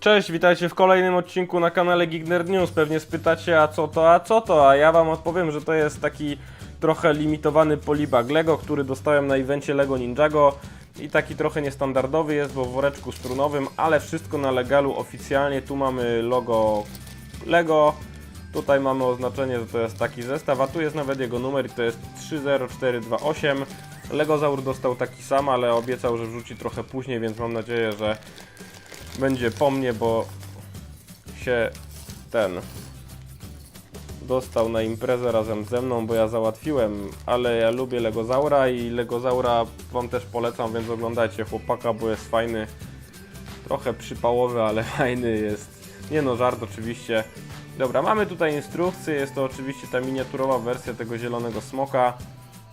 Cześć, witajcie w kolejnym odcinku na kanale Geek Nerd News. Pewnie spytacie, a co to, a co to? A ja wam odpowiem, że to jest taki trochę limitowany polibag Lego, który dostałem na evencie Lego Ninjago. I taki trochę niestandardowy jest, bo w woreczku strunowym, ale wszystko na legalu oficjalnie. Tu mamy logo Lego. Tutaj mamy oznaczenie, że to jest taki zestaw, a tu jest nawet jego numer i to jest 30428. Legozaur dostał taki sam, ale obiecał, że wrzuci trochę później, więc mam nadzieję, że będzie po mnie, bo się ten dostał na imprezę razem ze mną, bo ja załatwiłem, ale ja lubię Legozaura i Legozaura wam też polecam, więc oglądajcie chłopaka, bo jest fajny, trochę przypałowy, ale fajny jest. Nie no, żart oczywiście. Dobra, mamy tutaj instrukcję, jest to oczywiście ta miniaturowa wersja tego zielonego smoka.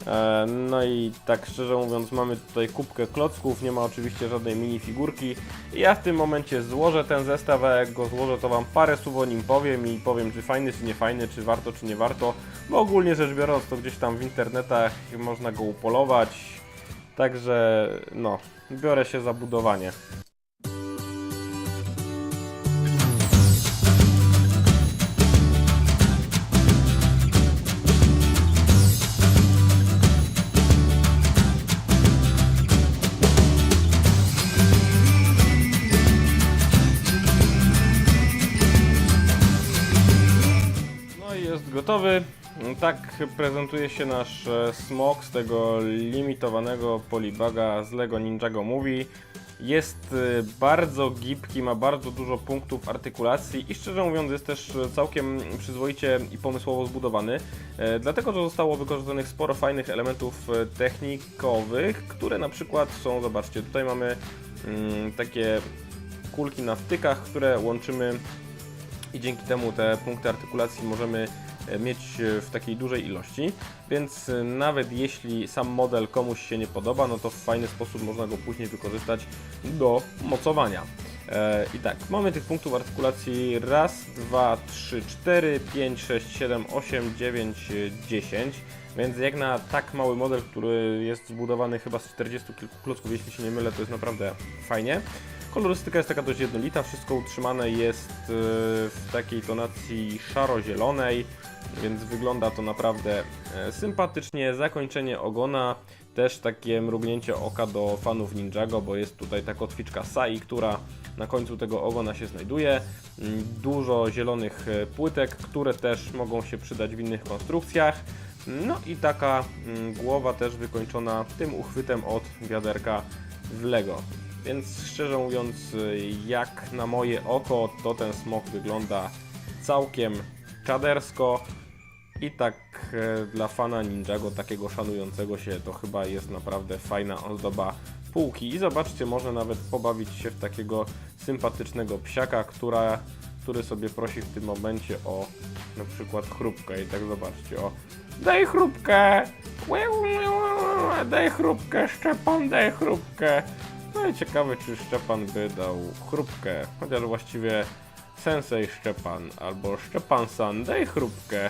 E, No i tak szczerze mówiąc mamy tutaj kubkę klocków, nie ma oczywiście żadnej minifigurki. Ja w tym momencie złożę ten zestaw, a jak go złożę to Wam parę słów o nim powiem i powiem czy fajny czy nie fajny, czy warto czy nie warto. Bo ogólnie rzecz biorąc to gdzieś tam w internetach można go upolować. Także no, biorę się za budowanie. Jest gotowy. Tak prezentuje się nasz e, smok z tego limitowanego polibaga z Lego Ninjago Movie. Jest e, bardzo gibki, ma bardzo dużo punktów artykulacji i szczerze mówiąc jest też e, całkiem przyzwoicie i pomysłowo zbudowany. Dlatego, że zostało wykorzystanych sporo fajnych elementów technikowych, które na przykład są, zobaczcie, tutaj mamy mm, takie kulki na wtykach, które łączymy i dzięki temu te punkty artykulacji możemy e, mieć e, w takiej dużej ilości, więc e, nawet jeśli sam model komuś się nie podoba, no to w fajny sposób można go później wykorzystać do mocowania. I tak, mamy tych punktów artykulacji. Raz, dwa, trzy, cztery, pięć, sześć, siedem, osiem, dziewięć, 10, więc jak na tak mały model, który jest zbudowany chyba z 40 kilku klocków, jeśli się nie mylę, to jest naprawdę fajnie. Kolorystyka jest taka dość jednolita, wszystko utrzymane jest e, w takiej tonacji szaro-zielonej, więc wygląda to naprawdę e, sympatycznie. Zakończenie ogona, też takie mrugnięcie oka do fanów Ninjago, bo jest tutaj ta kotwiczka Sai, która na końcu tego ogona się znajduje. Mm, Dużo zielonych e, płytek, które też mogą się przydać w innych konstrukcjach. No i taka mm, głowa też wykończona tym uchwytem od wiaderka w Lego. Więc szczerze mówiąc, jak na moje oko, to ten smok wygląda całkiem czadersko. I tak e, dla fana Ninjago, takiego szanującego się, to chyba jest naprawdę fajna ozdoba półki. I zobaczcie, można nawet pobawić się w takiego sympatycznego psiaka, która, który sobie prosi w tym momencie o na przykład chrupkę. I tak zobaczcie, o daj chrupkę! Daj chrupkę, Szczepan, daj chrupkę! No i ciekawe, czy Szczepan by dał chrupkę, chociaż właściwie Sensei Szczepan albo Szczepan San, daj chrupkę.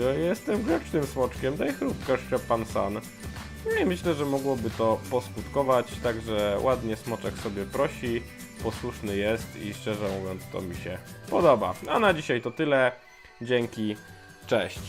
Ja jestem grzecznym smoczkiem, daj chrupkę Szczepan San. No i myślę, że mogłoby to poskutkować, także ładnie smoczek sobie prosi, posłuszny jest i szczerze mówiąc to mi się podoba. A na dzisiaj to tyle. Dzięki, cześć.